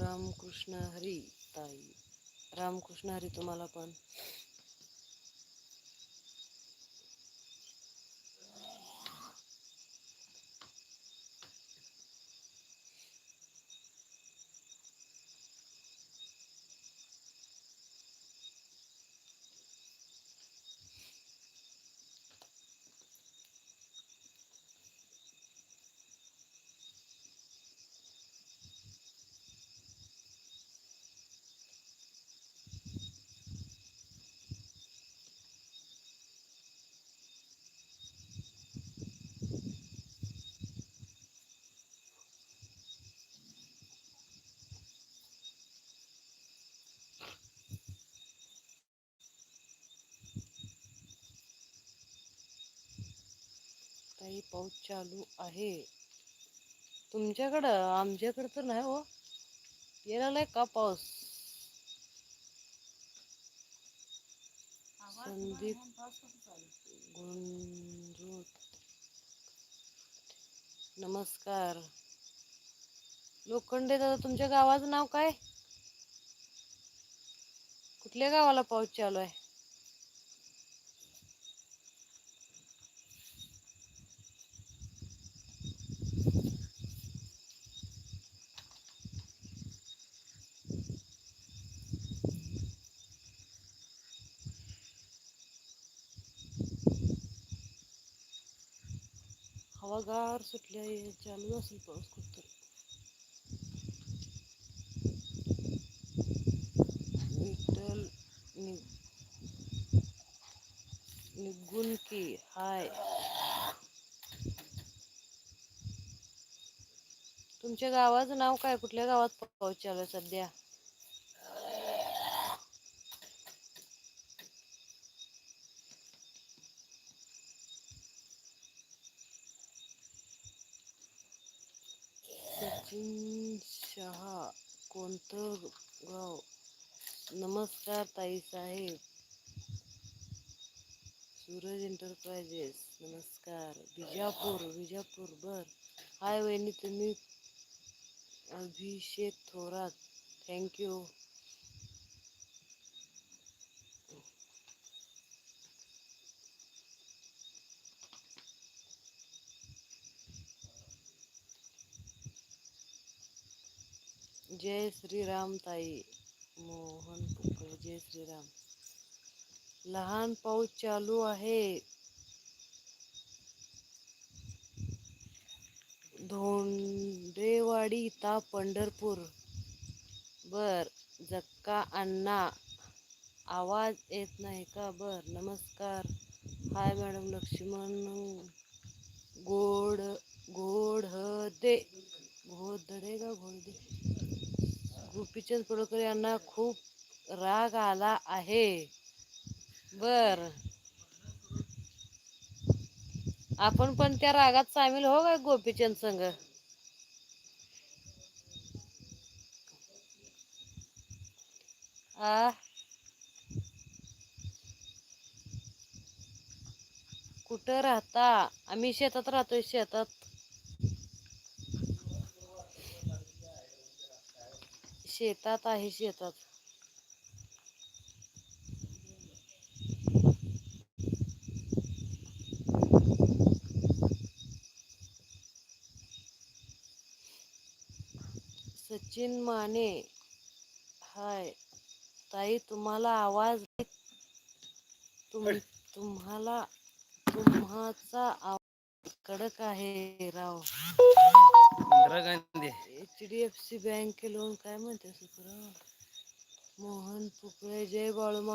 रामकृष्ण हरी ताई. रामकृष्ण हरी तुम्हाला पण. ताई पाऊस चालू आहे. तुमच्याकडं आमच्याकडं तर नाही हो. लागलाय का पाऊस? संदीप गुंजोत. नमस्कार. लोखंडे दादा तुमच्या गावाचं नाव काय? कुठल्या गावाला पाऊस चालू आहे? हवागार सुटली आहे चालू असेल पाऊस कुठतरी विठ्ठल नि- निगुण की हाय. तुमच्या गावाचं नाव काय? कुठल्या गावात पाऊस चालू आहे सध्या सचिन शहा कोणतं गाव नमस्कार ताई साहेब. सूरज एंटरप्राइजेस नमस्कार. विजापूर विजापूर बर. हाय वहिनी तुम्ही अभिषेक थोरात. थँक्यू जय श्रीराम ताई। मोहन पोकळे जय श्रीराम लहान पाऊस चालू आहे। धोंडेवाडी ता पंढरपूर। बर, जक्का अण्णा, आवाज़ येत नाही का? बर, नमस्कार. हाय मॅडम लक्ष्मण, गोड गोडदे घोडदे का घोडदे गोपीचंद पडकर यांना खूप राग आला आहे. बर. आपण पण त्या रागात सामील हो काय गोपीचंद संघ? आ? कुठं राहता? आम्ही शेतात राहतोय शेतात. शेतात आहे शेतात. सचिन माने हाय. ताई तुम्हाला आवाज तुम तुम्हाला तुम्हाचा आवाज कडक आहे राव. Indira Gandhi. H D F C bank loan काय म्हणते सुकराव मोहन पुकळे जय बाळूमा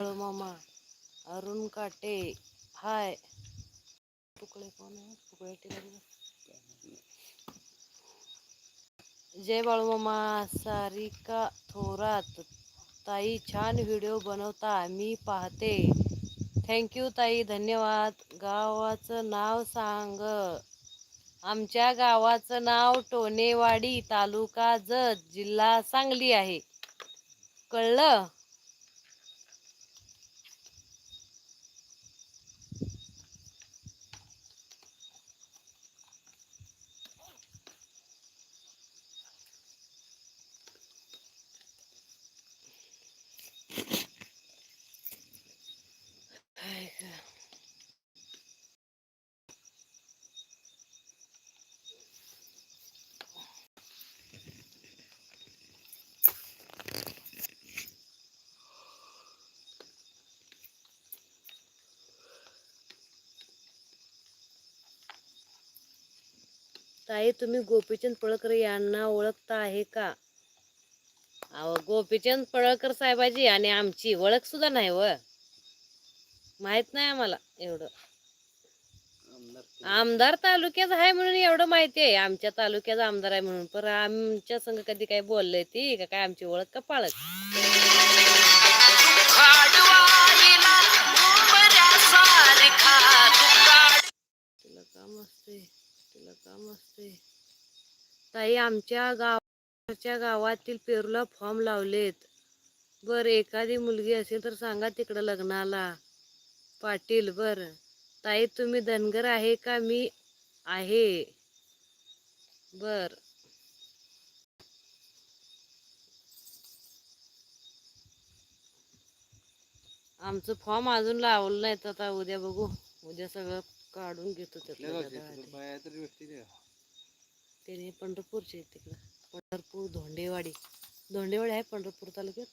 बाळूमामा अरुण काटे हाय. पुकळे कोण आहे पुकळे टिकले जय बाळूमामा सारिका थोरात ताई छान व्हिडिओ बनवता मी पाहते. थँक्यू ताई धन्यवाद. गावाचं नाव सांग. आमच्या गावाचं नाव टोनेवाडी तालुका जत जिल्हा सांगली आहे. कळलं? ताई तुम्ही गोपीचंद पळकर यांना ओळखता आहे का? अहो गोपीचंद पळकर साहेबाजी आणि आमची ओळख सुद्धा नाही व. माहीत नाही आम्हाला एवढं. आमदार तालुक्यात. आहे म्हणून एवढं माहिती आहे. आमच्या तालुक्यात आमदार आहे म्हणून. पण आमच्या संग कधी काय बोललंय ती का काय आमची ओळख का पाळत? असते. ताई आमच्या गावच्या गावातील पेरूला फॉर्म लावलेत. बर एखादी मुलगी असेल तर सांगा तिकडं लग्नाला. पाटील बर. ताई तुम्ही धनगर आहे का? मी आहे. बर. आमचं फॉर्म अजून लावलं नाही तर आता. उद्या बघू. उद्या सगळं काढून घेतो त्यातलं जरा. त्याने पंढरपूरचे आहेत तिकडं. पंढरपूर धोंडेवाडी. धोंडेवाडी आहे पंढरपूर तालुक्यात?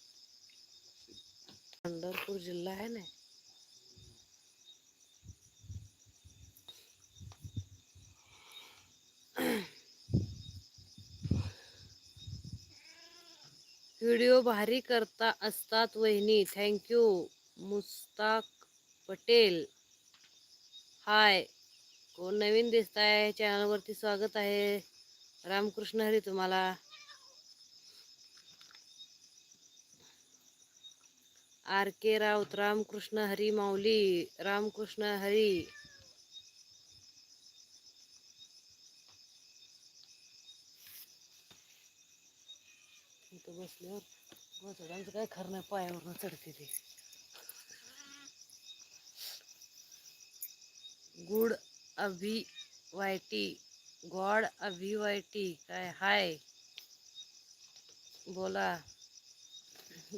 पंढरपूर जिल्हा आहे ना? व्हिडिओ भारी करता असतात वहिनी. थँक्यू मुस्ताक पटेल. हाय कोण नवीन दिसत आहे चॅनलवरती स्वागत आहे. रामकृष्ण हरी तुम्हाला. R K Raut Ramkrishna Hari Mauli Ramkrishna Hari. इथं बसल्यावर गोचडांचं काय खरं नाही पायावरनं चढते ते. गुड अभि वायटी गॉड अभिवायटी काय हाय? बोला.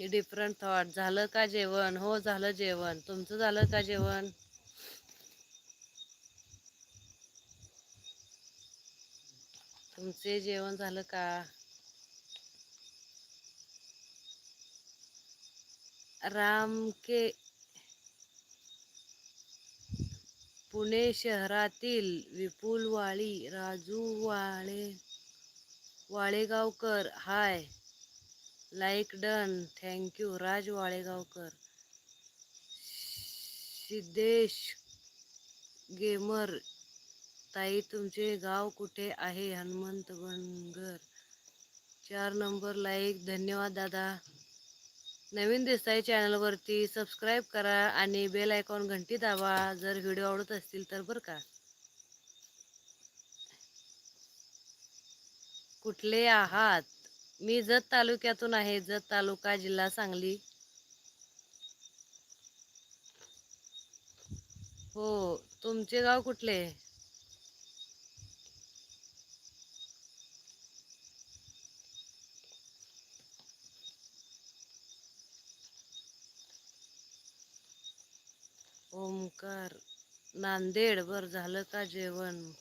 डिफरंट थॉट झालं का जेवण? हो झालं जेवण. तुमचं झालं का जेवण? तुमचे जेवण झालं का? राम के पुणे शहरातील Vipul Wali Raju Wale Walegaonkar. Hi. Like done. Thank you Raj Walegaonkar. Siddhesh gamer. ताई तुमचे गाव कुठे आहे? हनुमंत बनगर चार नंबर लाईक. धन्यवाद दादा. नवीन दिसताय चॅनलवरती सबस्क्राईब करा आणि बेल आयकॉन घंटी दाबा. जर व्हिडिओ आवडत असतील तर बरं का. कुठले आहात? मी जत तालुक्यातून आहे. जत तालुका जिल्हा सांगली. हो तुमचे गाव कुठले? नमस्कार नांदेड बर झालं का जेवण?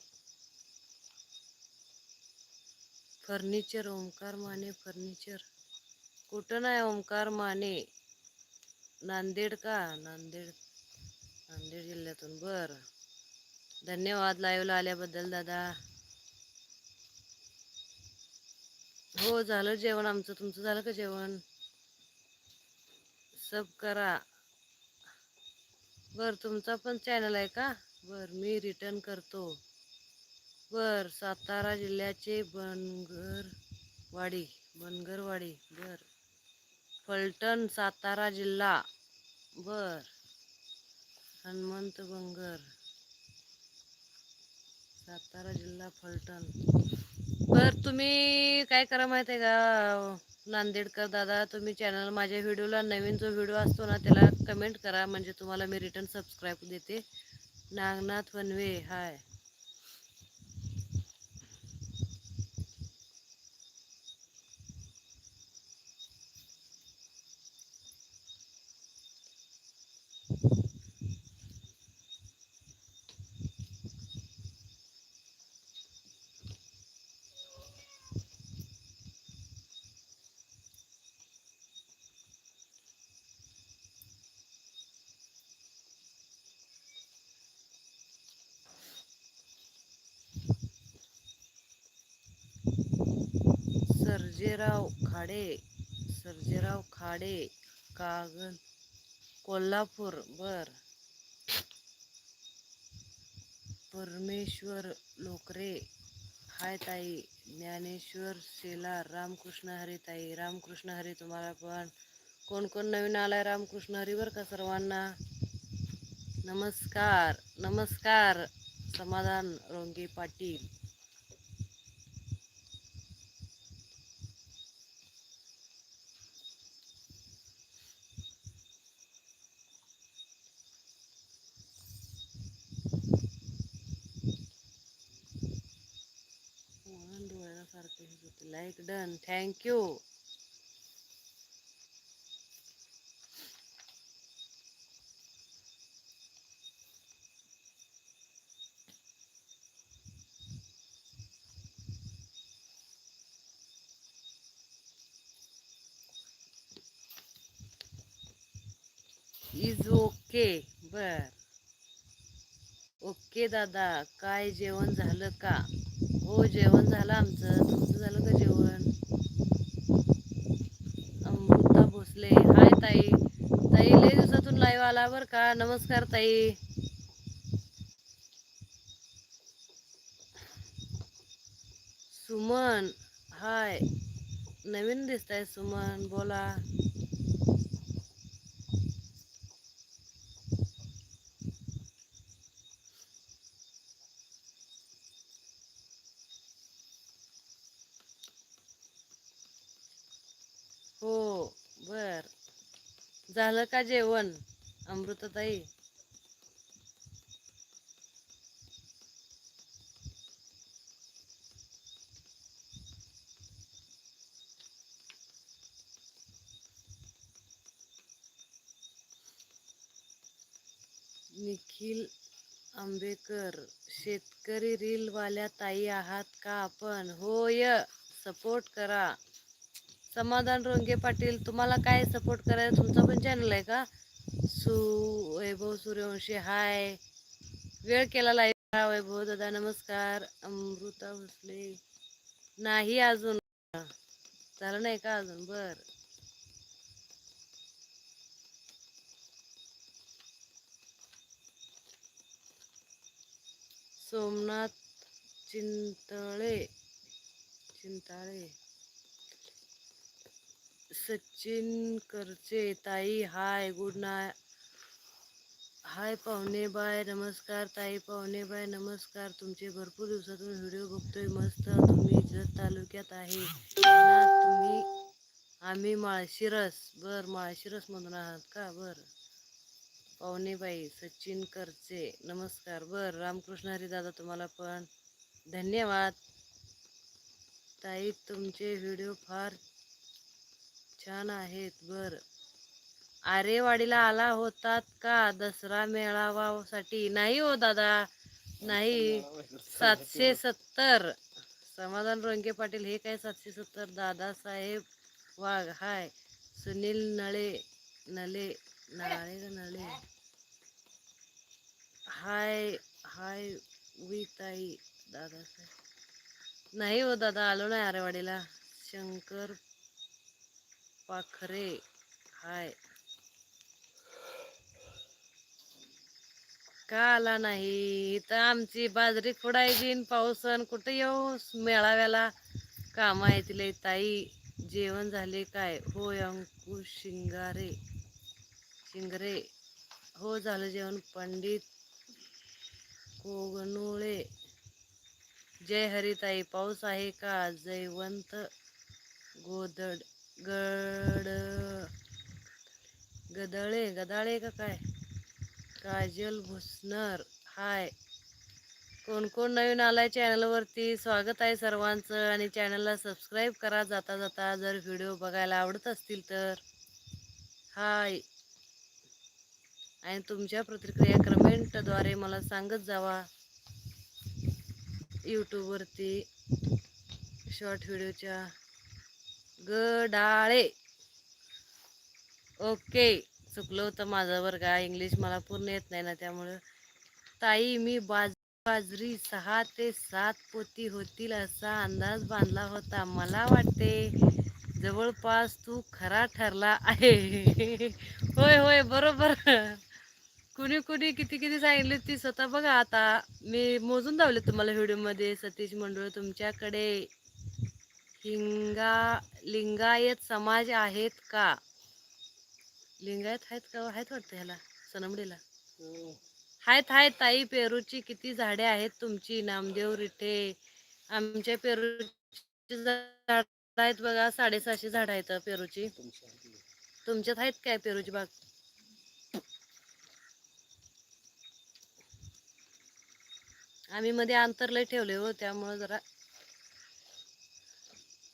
Furniture Omkar Mane furniture. कुठं नाही ओमकार माने? नांदेड का? नांदेड नांदेड जिल्ह्यातून. बर. धन्यवाद लाईव्हला आल्याबद्दल दादा. हो झालं जेवण आमचं. तुमचं झालं का जेवण? सब करा. बर तुमचा पण चॅनल आहे का? बर मी रिटर्न करतो. बर सातारा जिल्ह्याचे बनगरवाडी बनगरवाडी. बर. फलटण सातारा जिल्हा. बर. हनुमंत बंगर. सातारा जिल्हा फलटण. बर तुम्ही काय करा माहिती आहे का? नांदेडकर दादा तुम्ही चॅनल माझ्या व्हिडिओला नवीन जो व्हिडिओ असतो ना त्याला कमेंट करा. म्हणजे तुम्हाला मी रिटर्न सबस्क्राईब देते. नागनाथ वनवे हाय. सर्जेराव खाडे सर्जेराव खाडे कागल कोल्हापूर बर परमेश्वर लोकरे. हाय ताई ज्ञानेश्वर शेलार रामकृष्ण हरी ताई. रामकृष्ण हरी तुम्हाला पण. कोण कोण नवीन आलाय रामकृष्ण हरी बर का सर्वांना? नमस्कार नमस्कार समाधान रोंगे पाटील मोहन डोळ्याला सारखे हे होते like done thank you is okay बर. ओके दादा. काय जेवण झालं का? हो जेवण झालं आमचं. तुमचं झालं का जेवण? अमृता भोसले. हाय ताई. ताई लय दिवसातून लाईव्ह आला बर का? नमस्कार ताई. सुमन हाय. नवीन दिसताय सुमन बोला. हो बर. झालं का जेवण अमृताताई? निखिल आंबेकर शेतकरी रील वाल्या ताई आहात का आपण? होय सपोर्ट करा. समाधान रोंगे पाटील तुम्हाला काय सपोर्ट करायला तुमचा पण चॅनल आहे का? सु वैभव सूर्यवंशी हाय. वेळ केला लाईव्ह हा वैभव दादा नमस्कार. अमृता भोसले. नाही अजून. झालं नाही का अजून? बर. सोमनाथ चिंतळे. चिंताळे. सचिन करचे ताई हाय गुड नाय हाय पाहुणे बाय नमस्कार ताई पाहुणे बाय नमस्कार तुमचे भरपूर दिवसातून व्हिडिओ बघतोय मस्त तुम्ही जत तालुक्यात आहे. ना तुम्ही आम्ही माळशिरस. बर माळशिरस मधून आहात का? बर. पाहुणेबाई सचिन करचे नमस्कार. बर रामकृष्ण हरी दादा तुम्हाला पण धन्यवाद. ताई तुमचे व्हिडिओ फार छान आहेत बर. आरेवाडीला आला होतात का? दसरा मेळावासाठी? नाही हो दादा. नाही. सातशे सत्तर. समाधान रोंगे पाटील हे काय सातशे सत्तर? दादासाहेब वाघ हाय. सुनील नळे नले नाळे नळे. हाय हाय विताई दादासाहेब. नाही हो दादा आलो नाही आरेवाडीला. शंकर पाखरे हाय. का आला नाही? इथं आमची बाजरी खुडायची पाऊस पावसन कुठं येऊ मेळाव्याला काम आहे तिला ताई. जेवण झाले काय? होय अंकुश शिंगारे. शिंगरे. हो झालं जेवण. पंडित कोगनुळे. जय हरिताई पाऊस आहे का? जयवंत गोदड. गड गदळे गदाळे का काय? काजल भुसनर हाय. कोण कोण नवीन आलाय चॅनलवरती? स्वागत आहे सर्वांचं आणि चॅनलला सबस्क्राईब करा जाता जाता. जर व्हिडिओ बघायला आवडत असतील तर. हाय. आणि तुमच्या प्रतिक्रिया कमेंटद्वारे मला सांगत जावा. यूट्यूबवरती शॉर्ट व्हिडिओच्या गडाळे. ओके. चुकलं होतं माझं बरं का. इंग्लिश मला पूर्ण येत नाही ना त्यामुळं. ताई मी बाज बाजरी सहा ते सात पोती होतील असा अंदाज बांधला होता. मला वाटते जवळपास तू खरा ठरला आहे. होय होय बरोबर. कुणी कुणी किती किती सांगितले ती स्वतः बघा आता. मी मोजून धावले तुम्हाला व्हिडिओमध्ये. सतीश मंडळ तुमच्याकडे. हिंगा लिंगायत समाज आहेत का? लिंगायत आहेत का? आहेत वाटतं ह्याला सनमडीला. आहेत आहेत ताई. पेरूची किती झाडे आहेत तुमची? नामदेव रिठे. आमच्या पेरूची झाड आहेत बघा साडेसहाशे झाड आहेत पेरूची. तुमच्यात आहेत काय पेरूची बाग? आम्ही मध्ये अंतर लय ठेवले हो त्यामुळे जरा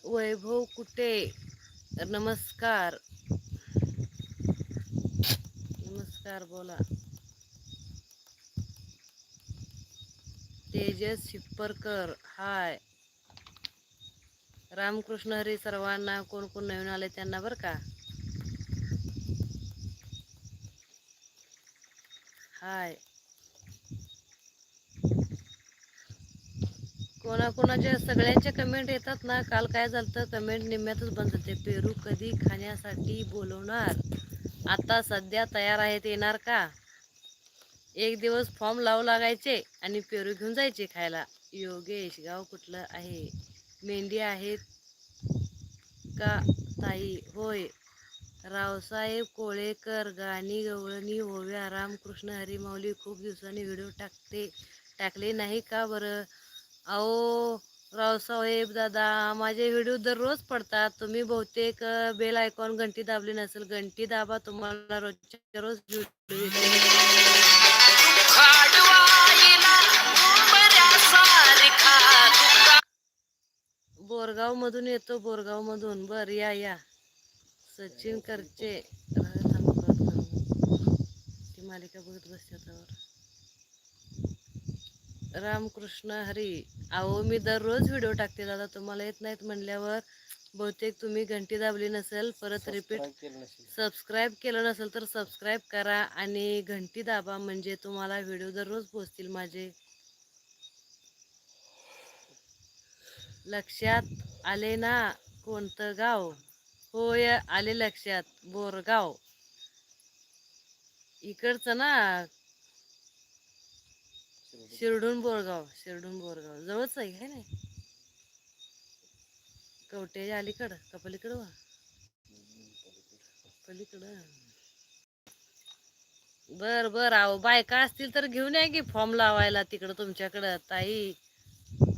वैभव कुठे? नमस्कार. नमस्कार बोला. तेजस शिप्परकर हाय. रामकृष्ण हरी सर्वांना कोण कोण नवीन आले त्यांना बरं का? हाय. कोणाकोणाच्या सगळ्यांच्या कमेंट येतात ना काल काय झालं कमेंट निम्म्यातच बंद होते. पेरू कधी खाण्यासाठी बोलवणार? आता सध्या तयार आहेत येणार का? एक दिवस फॉर्म लावू लागायचे आणि पेरू घेऊन जायचे खायला. योगेश गाव कुठलं आहे? मेंढी आहेत का? ताई होय. रावसाहेब कोळेकर गाणी गवळणी ओव्या रामकृष्ण हरिमाऊली खूप दिवसांनी व्हिडिओ टाकते टाकले नाही का बरं? अहो रावसाहेब दादा माझे व्हिडिओ दररोज पडतात. तुम्ही बहुतेक बेल आयकॉन घंटी दाबली नसेल घंटी दाबा तुम्हाला रोजच्या रोज बोरगाव मधून येतो बोरगाव मधून बर या या. सचिन करचे. मालिका बघत बसते रामकृष्ण हरी. अहो मी दररोज व्हिडिओ टाकते दादा. तुम्हाला येत नाहीत म्हणल्यावर बहुतेक तुम्ही घंटी दाबली नसेल परत रिपीट सबस्क्राईब केलं नसेल. तर सबस्क्राईब करा आणि घंटी दाबा म्हणजे तुम्हाला व्हिडिओ दररोज पोचतील माझे. लक्षात आले ना कोणतं गाव? होय आले लक्षात. बोरगाव. इकडचं ना शिरडून बोरगाव शिरडून बोरगाव. जवळच आहे है ना कवटे अलीकडं का पलीकडं वा. पलीकडं. बर बर आहो बायका असतील तर घेऊन या की फॉर्म लावायला तिकडं तुमच्याकडं. ताई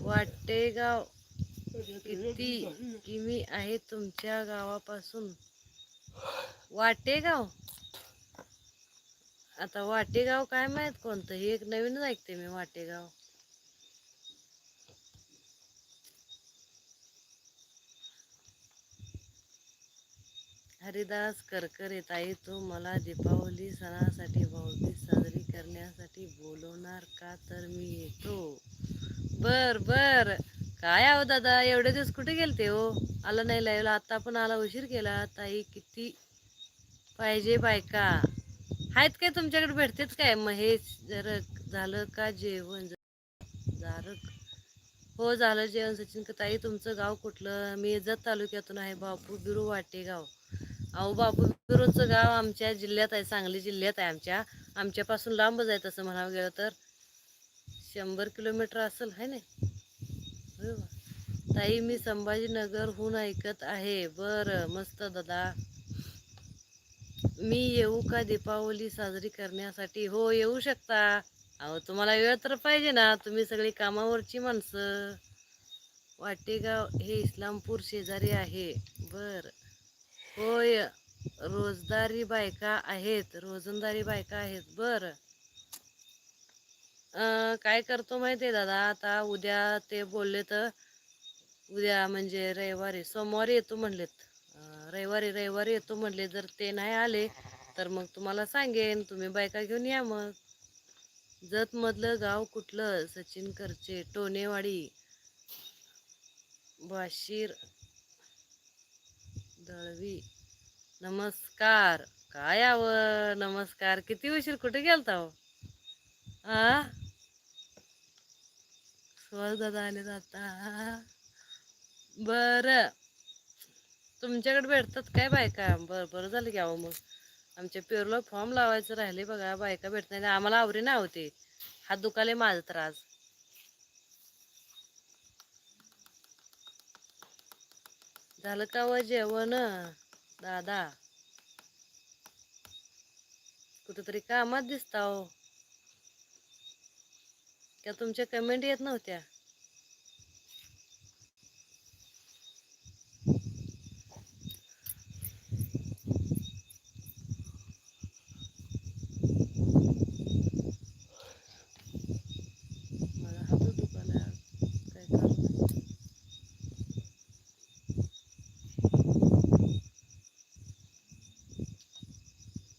वाटेगाव किती किमी आहे तुमच्या गावापासून? वाटेगाव आता वाटेगाव काय माहीत कोणतं? हे एक नवीनच ऐकते मी वाटेगाव. हरिदास करकर ताई तू मला दीपावली सणासाठी भाऊबीज साजरी करण्यासाठी बोलवणार का? तर मी येतो. बर बर. काय आहो दादा एवढे दिवस कुठे गेलते हो? आला नाही लाईव्ह आता पण आला उशीर केला. ताई किती पाहिजे बायका? आहेत काय तुमच्याकडे? भेटतेच काय? महेश जर झालं का जेवण? झालं हो झालं जेवण सचिन का ताई तुमचं गाव कुठलं? मी जत तालुक्यातून आहे बापू बिरू वाटे गाव अहो बापू बिरूचं गाव आमच्या जिल्ह्यात आहे सांगली जिल्ह्यात आहे आमच्या. आमच्यापासून लांबच आहे तसं म्हणावं गेलं तर. शंभर किलोमीटर असेल आहे ना ताई मी संभाजीनगरहून ऐकत आहे. बरं मस्त दादा. मी येऊ का दीपावली साजरी करण्यासाठी? हो येऊ शकता. अहो तुम्हाला वेळ तर पाहिजे ना. तुम्ही सगळी कामावरची माणसं. वाटेगाव हे इस्लामपूर शेजारी आहे. बर. होय. रोजदारी बायका आहेत. रोजंदारी बायका आहेत. बर. काय करतो माहिती आहे दादा? आता उद्या ते बोलले तर उद्या म्हणजे रविवारी. सोमवारी येतो म्हणलेत. रविवारी रविवारी येतो म्हणले जर ते नाही आले तर मग तुम्हाला सांगेन तुम्ही बायका घेऊन या मग. जतमधलं गाव कुठलं? सचिन करचे टोनेवाडी बाशीर दळवी. नमस्कार. काय आव नमस्कार. किती उशीर कुठे गेलता हो? आ? सुहास दादा आले बरं. तुमच्याकडे भेटतात काय बायका? बर बरं झालं की अहो मग. आमच्या पेरूला फॉर्म लावायचं राहिले बघा बायका भेटत नाही आम्हाला आवरी ना होते. हात दुखाले माझं तर आज झालं का व जेवण? दादा. कुठेतरी कामात दिसता हो. का तुमच्या कमेंट येत नव्हत्या मला हात दुखायला काय काम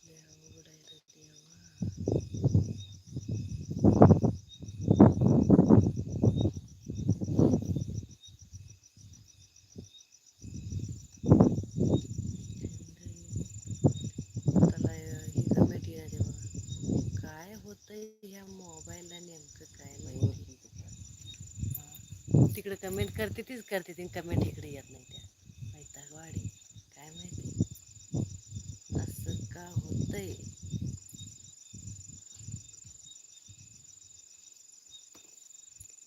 लय अवघड आहे रे देवा. त्याला ही कमेंट येणार आहे बघा काय होतंय ह्या मोबाईलला नेमकं काय माहिती तिकडे कमेंट करते तीच करते ती कमेंट इकडे येत नाही त्या. वैतागवाडी काय माहिती? असं का होतंय?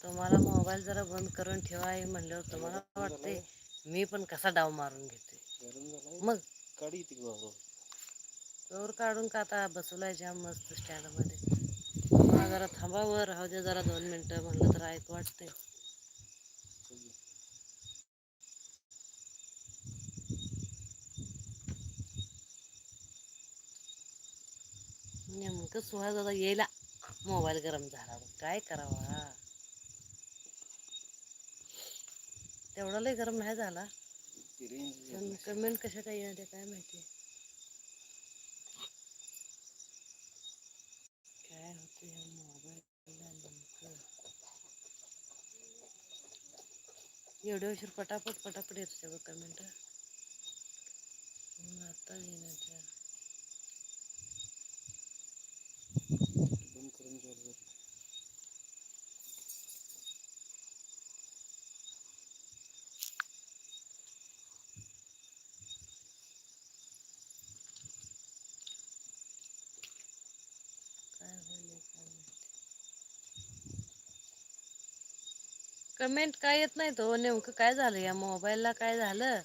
तुम्हाला मोबाईल जरा बंद करून ठेवा हे म्हणल्यावर तुम्हाला वाटतंय मी पण कसा डाव मारून घेते मग? काढी ती बाबा कवर काढून का आता बसवलाय जाम मस्त स्टँडमध्ये मला जरा थांबावर राहू दे जरा दोन मिनटं म्हणलं तर ऐकू वाटते नेमकं सुहास दादा येईला मोबाईल गरम झाला. काय करावा? तेवढा लय गरम नाही झाला. पण कमेंट कशा काय येणार काय माहिती? काय होतं मोबाईल एवढे उशीर पटापट पटापट येत सगळं कमेंट. आता येण्याच्या बंद करून जोर जोर काय होईल काय माहिती कमेंट काय येत नाही तो हो, नेमकं काय झालं या मोबाईलला काय झालं?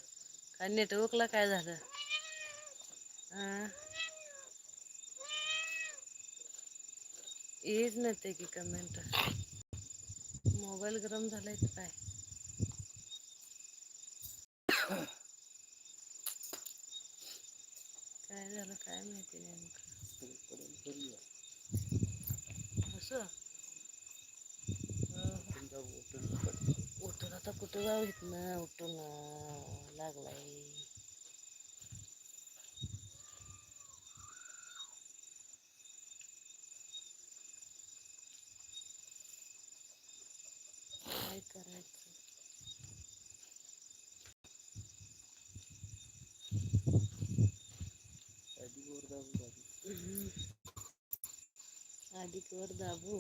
का नेटवर्कला काय झालं? येत नाही ते की कमेंट मोबाईल गरम झालाय तर काय? काय झालं काय माहिती नेमकं? असं तुमचा उठून पडतो. उठून आता कुठं जाऊ इथनं उठून लागलाय. काय करायचं. अधिक वर दाबू